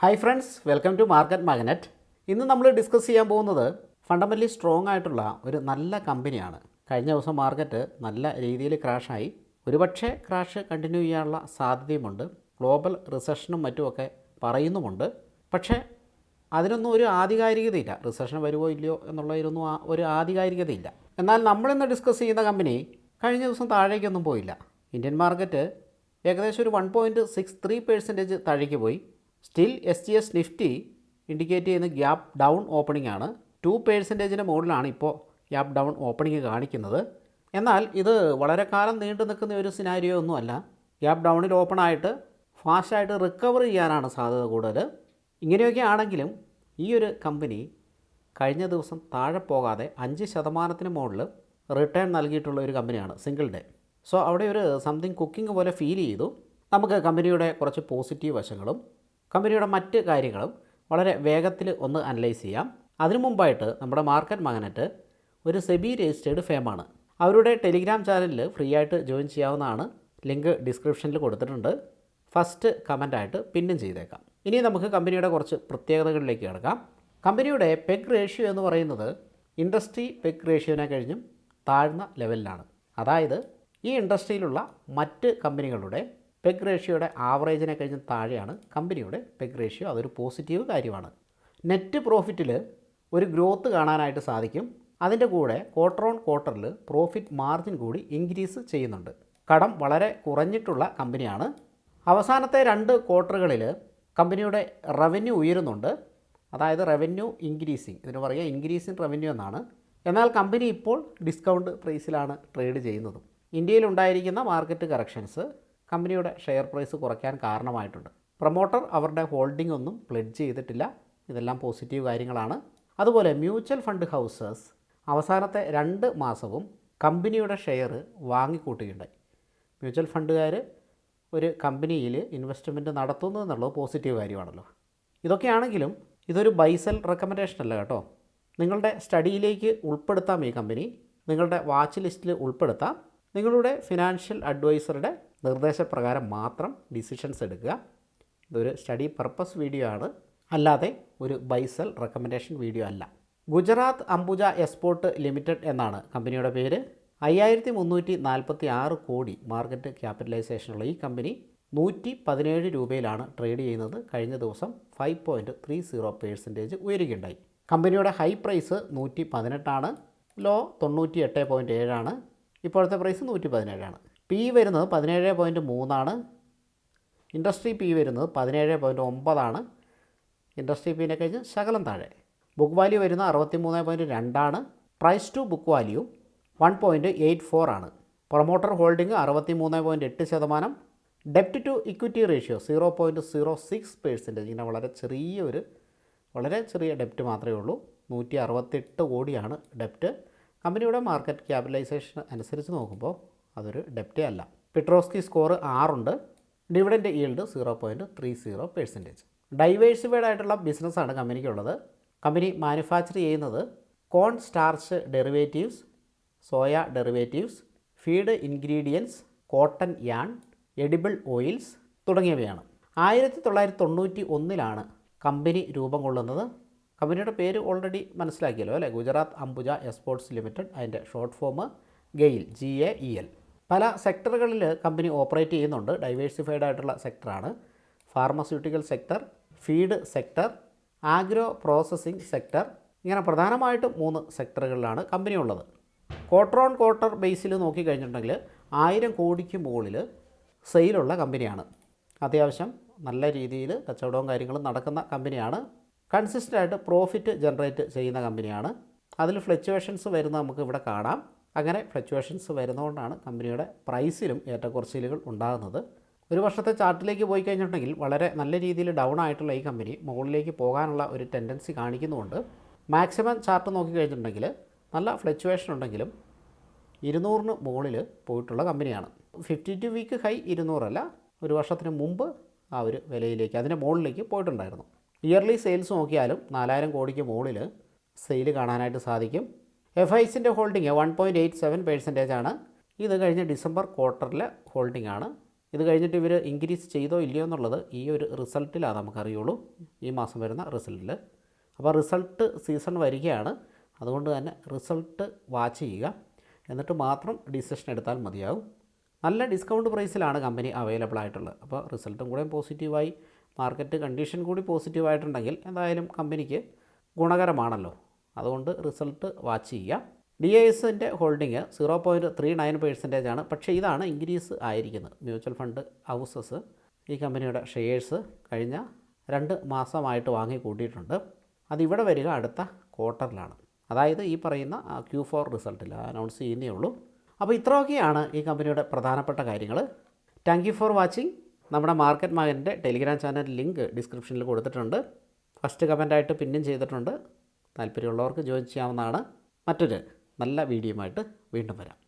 Hi friends welcome to market magnet ഇന്ന് നമ്മൾ discuss ചെയ്യാൻ പോകുന്നത് ഫണ്ടമെന്റലി സ്ട്രോങ് ആയിട്ടുള്ള ഒരു നല്ല കമ്പനിയാണ് കഴിഞ്ഞ ദിവസം മാർക്കറ്റ് നല്ല രീതിയിൽ ക്രാഷായി ഒരുപക്ഷെ ക്രാഷ് കണ്ടിന്യൂ ചെയ്യാനുള്ള സാധ്യതയുമുണ്ട്. ഗ്ലോബൽ റിസഷനും മറ്റുമൊക്കെ പറയുന്നുമുണ്ട്. പക്ഷേ അതിനൊന്നും ഒരു ആധികാരികതയില്ല. റിസഷൻ വരുമോ ഇല്ലയോ എന്നുള്ളതിനൊന്നും ഒരു ആധികാരികതയില്ല. എന്നാൽ നമ്മളിന്ന് ഡിസ്കസ് ചെയ്യുന്ന കമ്പനി കഴിഞ്ഞ ദിവസം താഴേക്കൊന്നും പോയില്ല. ഇന്ത്യൻ മാർക്കറ്റ് ഏകദേശം ഒരു one point six three percentage താഴേക്ക് പോയി. Still S G S Nifty indicate ചെയ്യുന്ന ഗ്യാപ്പ് ഡൗൺ ഓപ്പണിംഗ് ആണ്. ടു പേഴ്സന്റേജിന്റെ മുകളിലാണ് ഇപ്പോൾ ഗ്യാപ്പ് ഡൗൺ ഓപ്പണിംഗ് കാണിക്കുന്നത്. എന്നാൽ ഇത് വളരെ കാലം നീണ്ടു നിൽക്കുന്ന ഒരു സിനാരിയോ ഒന്നുമല്ല ഗ്യാപ്പ് ഡൗണിൽ ഓപ്പൺ ആയിട്ട് ഫാസ്റ്റായിട്ട് റിക്കവർ ചെയ്യാനാണ് സാധ്യത കൂടുതൽ. ഇങ്ങനെയൊക്കെ ആണെങ്കിലും ഈ ഒരു കമ്പനി കഴിഞ്ഞ ദിവസം താഴെ പോകാതെ അഞ്ച് ശതമാനത്തിന് മുകളിൽ റിട്ടേൺ നൽകിയിട്ടുള്ള ഒരു കമ്പനിയാണ് സിംഗിൾ ഡേ സോ അവിടെ ഒരു സംതിങ് കുക്കിംഗ് പോലെ ഫീൽ ചെയ്തു. നമുക്ക് കമ്പനിയുടെ കുറച്ച് പോസിറ്റീവ് വശങ്ങളും കമ്പനിയുടെ മറ്റ് കാര്യങ്ങളും വളരെ വേഗത്തിൽ ഒന്ന് അനലൈസ് ചെയ്യാം. അതിനു മുമ്പായിട്ട് നമ്മുടെ മാർക്കറ്റ് മാഗ്നറ്റ് ഒരു സെബി രജിസ്റ്റേർഡ് ഫേമാണ്. അവരുടെ ടെലിഗ്രാം ചാനലിൽ ഫ്രീ ആയിട്ട് ജോയിൻ ചെയ്യാവുന്നതാണ്. ലിങ്ക് ഡിസ്ക്രിപ്ഷനിൽ കൊടുത്തിട്ടുണ്ട്. ഫസ്റ്റ് കമന്റായിട്ട് പിന്നും ചെയ്തേക്കാം. ഇനി നമുക്ക് കമ്പനിയുടെ കുറച്ച് പ്രത്യേകതകളിലേക്ക് കിടക്കാം. കമ്പനിയുടെ പെഗ് റേഷ്യോ എന്ന് പറയുന്നത് ഇൻഡസ്ട്രി പെഗ് റേഷ്യോനെ കഴിഞ്ഞും താഴ്ന്ന ലെവലിലാണ്. അതായത് ഈ ഇൻഡസ്ട്രിയിലുള്ള മറ്റ് കമ്പനികളുടെ പെഗ് റേഷ്യോയുടെ ആവറേജിനെ കഴിഞ്ഞ് താഴെയാണ്. കമ്പനിയുടെ പെഗ് റേഷ്യോ അതൊരു പോസിറ്റീവ് കാര്യമാണ്. നെറ്റ് പ്രോഫിറ്റിൽ ഒരു ഗ്രോത്ത് കാണാനായിട്ട് സാധിക്കും. അതിന്റെ കൂടെ ക്വാർട്ടർ ഓൺ ക്വാർട്ടറിൽ പ്രോഫിറ്റ് മാർജിൻ കൂടി ഇൻക്രീസ് ചെയ്യുന്നുണ്ട്. കടം വളരെ കുറഞ്ഞിട്ടുള്ള കമ്പനിയാണ് അവസാനത്തെ രണ്ട് ക്വാർട്ടറുകളിൽ കമ്പനിയുടെ റവന്യൂ ഉയരുന്നുണ്ട്. അതായത് റവന്യൂ ഇൻക്രീസിങ് ഇതിന് പറയുക ഇൻക്രീസിങ് റവന്യൂ എന്നാണ്. എന്നാൽ കമ്പനി ഇപ്പോൾ ഡിസ്കൗണ്ട് പ്രൈസിലാണ് ട്രേഡ് ചെയ്യുന്നതും. ഇന്ത്യയിൽ ഉണ്ടായിരിക്കുന്ന മാർക്കറ്റ് കറക്ഷൻസ് കമ്പനിയുടെ ഷെയർ പ്രൈസ് കുറയ്ക്കാൻ കാരണമായിട്ടുണ്ട്. പ്രൊമോട്ടർ അവരുടെ ഹോൾഡിംഗ് ഒന്നും പ്ലെഡ്ജ് ചെയ്തിട്ടില്ല. ഇതെല്ലാം പോസിറ്റീവ് കാര്യങ്ങളാണ്. അതുപോലെ മ്യൂച്വൽ ഫണ്ട് ഹൗസസ് അവസാനത്തെ രണ്ട് മാസവും കമ്പനിയുടെ ഷെയർ വാങ്ങിക്കൂട്ടുകയുണ്ടായി. മ്യൂച്വൽ ഫണ്ടുകാർ ഒരു കമ്പനിയിൽ ഇൻവെസ്റ്റ്മെന്റ് നടത്തുന്നു എന്നുള്ളത് പോസിറ്റീവ് കാര്യമാണല്ലോ. ഇതൊക്കെയാണെങ്കിലും ഇതൊരു ബൈസൽ റെക്കമെൻഡേഷൻ അല്ല കേട്ടോ. നിങ്ങളുടെ സ്റ്റഡിയിലേക്ക് ഉൾപ്പെടുത്താം ഈ കമ്പനി. നിങ്ങളുടെ വാച്ച് ലിസ്റ്റിൽ ഉൾപ്പെടുത്താം. നിങ്ങളുടെ ഫിനാൻഷ്യൽ അഡ്വൈസറുടെ നിർദ്ദേശപ്രകാരം മാത്രം ഡിസിഷൻസ് എടുക്കുക. ഇതൊരു സ്റ്റഡി പർപ്പസ് വീഡിയോ ആണ്. അല്ലാതെ ഒരു ബൈസൽ റെക്കമെൻഡേഷൻ വീഡിയോ അല്ല. ഗുജറാത്ത് അംബുജ എക്സ്പോർട്ട് ലിമിറ്റഡ് എന്നാണ് കമ്പനിയുടെ പേര്. അയ്യായിരത്തി മുന്നൂറ്റി നാൽപ്പത്തി ആറ് കോടി മാർക്കറ്റ് ക്യാപിറ്റലൈസേഷനുള്ള ഈ കമ്പനി നൂറ്റി പതിനേഴ് രൂപയിലാണ് ട്രേഡ് ചെയ്യുന്നത്. കഴിഞ്ഞ ദിവസം five point three zero percentage ഉയരുകയുണ്ടായി. കമ്പനിയുടെ ഹൈ പ്രൈസ് നൂറ്റി പതിനെട്ടാണ് ലോ തൊണ്ണൂറ്റി എട്ട് പോയിന്റ് ഏഴാണ്. ഇപ്പോഴത്തെ പ്രൈസ് നൂറ്റി പതിനേഴാണ് പി വരുന്നത് പതിനേഴ് പോയിന്റ് മൂന്നാണ്. ഇൻഡസ്ട്രി പി വരുന്നത് പതിനേഴ് പോയിന്റ് ഒമ്പതാണ്. ഇൻഡസ്ട്രി പിന്നെ കഴിഞ്ഞ് ശകലം താഴെ. ബുക്ക് വാല്യൂ വരുന്ന അറുപത്തി മൂന്ന് പോയിന്റ് രണ്ടാണ്. Price to book value one point eight four ആണ്. പ്രൊമോട്ടർ ഹോൾഡിംഗ് അറുപത്തി മൂന്ന് പോയിന്റ് എട്ട് ശതമാനം. ഡെപ്റ്റ് to equity ratio zero point zero six percentage ഇങ്ങനെ വളരെ ചെറിയൊരു വളരെ ചെറിയ ഡെപ്റ്റ് മാത്രമേ ഉള്ളൂ. നൂറ്റി അറുപത്തെട്ട് കോടിയാണ് ഡെപ്റ്റ് കമ്പനിയുടെ മാർക്കറ്റ് ക്യാപിറ്റലൈസേഷൻ അനുസരിച്ച് നോക്കുമ്പോൾ അതൊരു ഡെപ്റ്റേ അല്ല. Piotroski score ആറുണ്ട്. Dividend yield zero point three zero percentage diversified ആയിട്ടുള്ള ബിസിനസ്സാണ് കമ്പനിക്കുള്ളത്. കമ്പനി മാനുഫാക്ചർ ചെയ്യുന്നത് corn starch derivatives soya derivatives feed ingredients cotton yarn edible oils തുടങ്ങിയവയാണ്. ആയിരത്തി തൊള്ളായിരത്തി തൊണ്ണൂറ്റി ഒന്നിലാണ് കമ്പനി രൂപം കൊള്ളുന്നത്. കമ്പനിയുടെ പേര് ഓൾറെഡി മനസ്സിലാക്കിയല്ലോ അല്ലേ? ഗുജറാത്ത് അംബുജ എക്സ്പോർട്സ് ലിമിറ്റഡ് അതിന്റെ short form GAEL G A E L പല സെക്ടറുകളിൽ കമ്പനി ഓപ്പറേറ്റ് ചെയ്യുന്നുണ്ട്. ഡൈവേഴ്സിഫൈഡ് ആയിട്ടുള്ള സെക്ടറാണ്. Pharmaceutical sector feed sector agro processing sector ഇങ്ങനെ പ്രധാനമായിട്ടും മൂന്ന് സെക്ടറുകളിലാണ് കമ്പനി ഉള്ളത് ക്വാർട്ടർ ഓൺ ക്വാർട്ടർ ബേസിൽ നോക്കിക്കഴിഞ്ഞിട്ടുണ്ടെങ്കിൽ ആയിരം കോടിക്ക് മുകളിൽ സെയിലുള്ള കമ്പനിയാണ്. അത്യാവശ്യം നല്ല രീതിയിൽ കച്ചവടവും കാര്യങ്ങളും നടക്കുന്ന കമ്പനിയാണ്. കൺസിസ്റ്റന്റ് ആയിട്ട് പ്രോഫിറ്റ് ജനറേറ്റ് ചെയ്യുന്ന കമ്പനിയാണ്. അതിൽ ഫ്ലക്ച്വേഷൻസ് വരുന്നത് നമുക്ക് ഇവിടെ കാണാം. അങ്ങനെ ഫ്ലക്ച്വേഷൻസ് വരുന്നതുകൊണ്ടാണ് കമ്പനിയുടെ പ്രൈസിലും ഏറ്റക്കുറച്ചിലുകൾ ഉണ്ടാകുന്നത്. ഒരു വർഷത്തെ ചാർട്ടിലേക്ക് പോയി കഴിഞ്ഞിട്ടുണ്ടെങ്കിൽ വളരെ നല്ല രീതിയിൽ ഡൗൺ ആയിട്ടുള്ള ഈ കമ്പനി മുകളിലേക്ക് പോകാനുള്ള ഒരു ടെൻഡൻസി കാണിക്കുന്നുണ്ട് മാക്സിമം ചാർട്ട് നോക്കി കഴിഞ്ഞിട്ടുണ്ടെങ്കിൽ നല്ല ഫ്ലക്ച്വേഷൻ ഉണ്ടെങ്കിലും ഇരുന്നൂറിന് മുകളിൽ പോയിട്ടുള്ള കമ്പനിയാണ്. ഫിഫ്റ്റി ടു വീക്ക് ഹൈ ഇരുന്നൂറല്ല ഒരു വർഷത്തിന് മുമ്പ് ആ ഒരു വിലയിലേക്ക് അതിന്റെ മുകളിലേക്ക് പോയിട്ടുണ്ടായിരുന്നു. ഇയർലി സെയിൽസ് നോക്കിയാലും നാലായിരം കോടിക്ക് മുകളിൽ സെയിൽ കാണാനായിട്ട് സാധിക്കും. F ഐസിന്റെ holding one point eight seven percentage ആണ്. ഇത് കഴിഞ്ഞ ഡിസംബർ ക്വാർട്ടറിലെ ഹോൾഡിംഗ് ആണ്. ഇത് കഴിഞ്ഞിട്ട് ഇവർ ഇൻക്രീസ് ചെയ്തോ ഇല്ലയോ എന്നുള്ളത് ഈ ഒരു റിസൾട്ടിലാണ് നമുക്കറിയുള്ളൂ. ഈ മാസം വരുന്ന റിസൾട്ടിൽ അപ്പോൾ റിസൾട്ട് സീസൺ വരികയാണ്. അതുകൊണ്ട് തന്നെ റിസൾട്ട് വാച്ച് ചെയ്യുക. എന്നിട്ട് മാത്രം ഡിസിഷൻ എടുത്താൽ മതിയാവും. നല്ല ഡിസ്കൗണ്ട് പ്രൈസിലാണ് കമ്പനി അവൈലബിൾ ആയിട്ടുള്ളത്. അപ്പോൾ റിസൾട്ടും കൂടെ പോസിറ്റീവായി. മാർക്കറ്റ് കണ്ടീഷൻ കൂടി പോസിറ്റീവായിട്ടുണ്ടെങ്കിൽ എന്തായാലും കമ്പനിക്ക് ഗുണകരമാണല്ലോ. അതുകൊണ്ട് റിസൾട്ട് വാച്ച് ചെയ്യുക. ഡി എസിന്റെ holding zero point three nine percentage ആണ്. പക്ഷേ ഇതാണ് ഇൻക്രീസ് ആയിരിക്കുന്നത്. മ്യൂച്വൽ ഫണ്ട് ഹൗസസ് ഈ കമ്പനിയുടെ ഷെയർസ് കഴിഞ്ഞ രണ്ട് മാസമായിട്ട് വാങ്ങി കൂട്ടിയിട്ടുണ്ട് അതിവിടെ വരിക അടുത്ത ക്വാർട്ടറിലാണ് അതായത് ഈ പറയുന്ന ക്യൂ ഫോർ റിസൾട്ടിൽ അനൗൺസ് ചെയ്യുന്നേ ഉള്ളൂ. അപ്പോൾ ഇത്രയൊക്കെയാണ് ഈ കമ്പനിയുടെ പ്രധാനപ്പെട്ട കാര്യങ്ങൾ താങ്ക് യു ഫോർ വാച്ചിങ് നമ്മുടെ മാർക്കറ്റ് മകന്റെ ടെലിഗ്രാം ചാനൽ ലിങ്ക് ഡിസ്ക്രിപ്ഷനിൽ കൊടുത്തിട്ടുണ്ട്. ഫസ്റ്റ് കമന്റായിട്ട് പിന്നും ചെയ്തിട്ടുണ്ട്. താല്പര്യമുള്ളവർക്ക് ജോയിൻ ചെയ്യാവുന്നതാണ് മറ്റൊരു നല്ല വീഡിയോ ആയിട്ട് വീണ്ടും വരാം.